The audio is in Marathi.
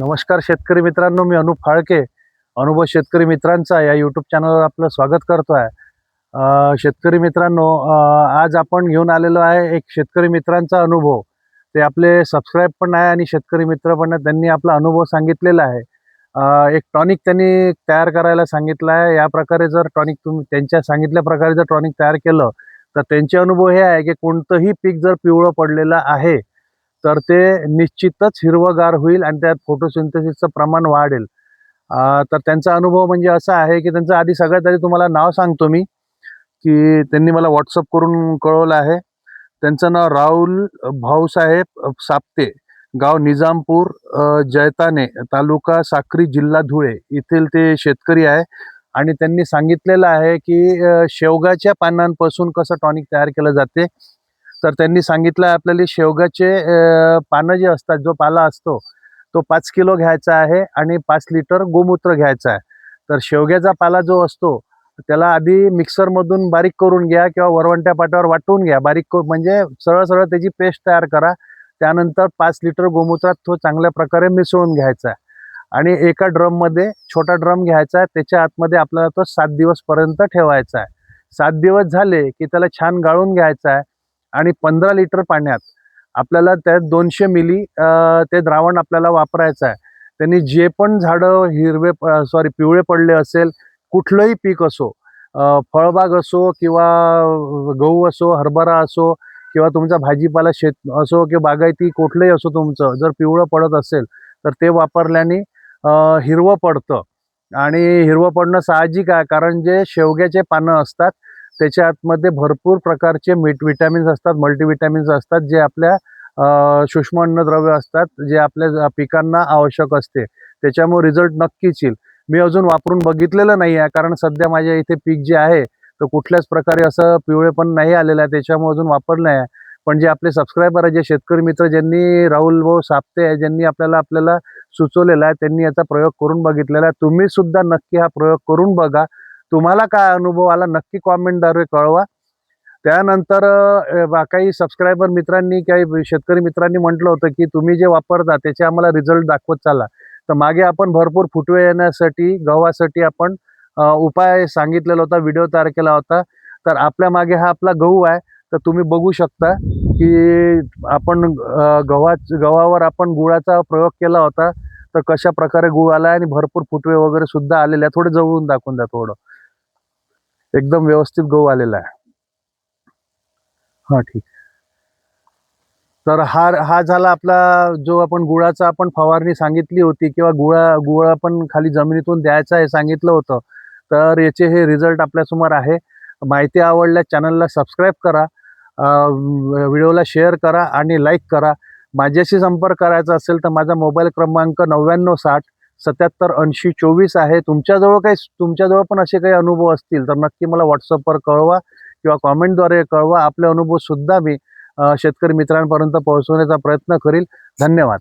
नमस्कार शेतकरी मित्रांनो मी अनुप फाळके अनुभव शेतकरी मित्रांचा या यूट्यूब चॅनलवर आपलं स्वागत करतो आहे शेतकरी मित्रांनो आज आपण घेऊन आलेलो आहे एक शेतकरी मित्रांचा अनुभव. ते आपले सबस्क्राईब पण आहे आणि शेतकरी मित्र पण आहे त्यांनी आपला अनुभव सांगितलेला आहे. एक टॉनिक त्यांनी तयार करायला सांगितलं आहे. या प्रकारे जर टॉनिक तुम्ही त्यांच्या सांगितल्या प्रकारे जर टॉनिक तयार केलं तर त्यांचे अनुभव हे आहे की कोणतंही पीक जर पिवळं पडलेलं आहे तर ते निश्चितच हिरवगार होईल आणि त्यात फोटोसिंथेसिसचं प्रमाण वाढेल. तर त्यांचा अनुभव म्हणजे असा आहे की त्यांचं आधी सगळ्यात आधी तुम्हाला नाव सांगतो मी की त्यांनी मला व्हॉट्सअप करून कळवलं आहे. त्यांचं नाव राहुल भाऊसाहेब साप्ते गाव निजामपूर जैताने तालुका साक्री जिल्हा धुळे येथील ते शेतकरी आहे. आणि त्यांनी सांगितलेलं आहे की शेवगाच्या पानांपासून कसं टॉनिक तयार केलं जाते तर त्यांनी सांगितलं आहे आपल्याला शेवगाचे पानं जे असतात जो पाला असतो तो पाच किलो घ्यायचा आहे आणि पाच लिटर गोमूत्र घ्यायचं आहे. तर शेवग्याचा पाला जो असतो त्याला आधी मिक्सरमधून बारीक करून घ्या किंवा वरवंट्या पाट्यावर वाटून घ्या. बारीक करून म्हणजे सरळ सरळ त्याची पेस्ट तयार करा. त्यानंतर पाच लिटर गोमूत्रात तो चांगल्या प्रकारे मिसळून घ्यायचा आहे. आणि एका ड्रममध्ये छोटा ड्रम घ्यायचा आहे त्याच्या आतमध्ये आपल्याला तो सात दिवसपर्यंत ठेवायचा आहे. सात दिवस झाले की त्याला छान गाळून घ्यायचा आहे. आणि पंधरा लिटर पाण्यात आपल्याला त्यात दोनशे मिली ते द्रावण आपल्याला वापरायचं आहे. त्यांनी जे पण झाडं हिरवे सॉरी पिवळे पडले असेल कुठलंही पीक असो फळबाग असो किंवा गहू असो हरभरा असो किंवा तुमचा भाजीपाला शेत असो किंवा बागायती कुठलंही असो तुमचं जर पिवळं पडत असेल तर ते वापरल्याने हिरवं पडतं. आणि हिरवं पडणं साहजिक आहे कारण जे शेवग्याचे पानं असतात त्याच्या आतमध्ये भरपूर प्रकारचे मीठ विटॅमिन्स असतात मल्टीविटॅमिन्स असतात जे आपल्या सूक्ष्म अन्नद्रव्य असतात जे आपल्या पिकांना आवश्यक असते. त्याच्यामुळे रिझल्ट नक्कीच येईल. मी अजून वापरून बघितलेलं नाही आहे कारण सध्या माझ्या इथे पीक जे आहे तर कुठल्याच प्रकारे असं पिवळे पण नाही आलेलं आहे त्याच्यामुळे अजून वापरलं आहे. पण जे आपले सबस्क्रायबर आहे जे शेतकरी मित्र ज्यांनी राहुल भाऊ साप्ते आहे ज्यांनी आपल्याला आपल्याला सुचवलेला आहे त्यांनी याचा प्रयोग करून बघितलेला आहे. तुम्ही सुद्धा नक्की हा प्रयोग करून बघा. तुम्हाला काय अनुभव आला नक्की कॉमेंटद्वारे कळवा. त्यानंतर बा- काही सबस्क्रायबर मित्रांनी काही शेतकरी मित्रांनी म्हटलं होतं की तुम्ही जे वापरता त्याचे आम्हाला रिझल्ट दाखवत चाला. तर मागे आपण भरपूर फुटवे येण्यासाठी गव्हासाठी आपण उपाय सांगितलेला होता व्हिडिओ तयार केला होता. तर आपल्या मागे हा आपला गहू आहे. तर तुम्ही बघू शकता की आपण गव्हा गव्हावर आपण गुळाचा प्रयोग केला होता. तर कशा प्रकारे गुळ आला आणि भरपूर फुटवे वगैरे सुद्धा आलेले आहे थोडे जवळून दाखवून द्या थोडं. एकदम व्यवस्थित गहू आलेला आहे. हा ठीक. तर हा हा झाला आपला जो आपण गुळाचा आपण फवारणी सांगितली होती किंवा गुळा गुळ आपण खाली जमिनीतून द्यायचा हे सांगितलं होतं तर याचे हे रिझल्ट आपल्यासमोर आहे. माहिती आवडल्यास चॅनलला सबस्क्राईब करा व्हिडिओला शेअर करा आणि लाईक करा. माझ्याशी संपर्क करायचा असेल तर माझा मोबाईल क्रमांक नव्याण्णव साठ सत्याहत्तर ऐंशी चोवीस आहे. तुमच्याजवळ काही तुमच्याजवळ पण असे काही अनुभव असतील तर नक्की मला व्हॉट्सअपवर कळवा किंवा कॉमेंटद्वारे कळवा. आपले अनुभवसुद्धा मी शेतकरी मित्रांपर्यंत पोहोचवण्याचा प्रयत्न करील. धन्यवाद.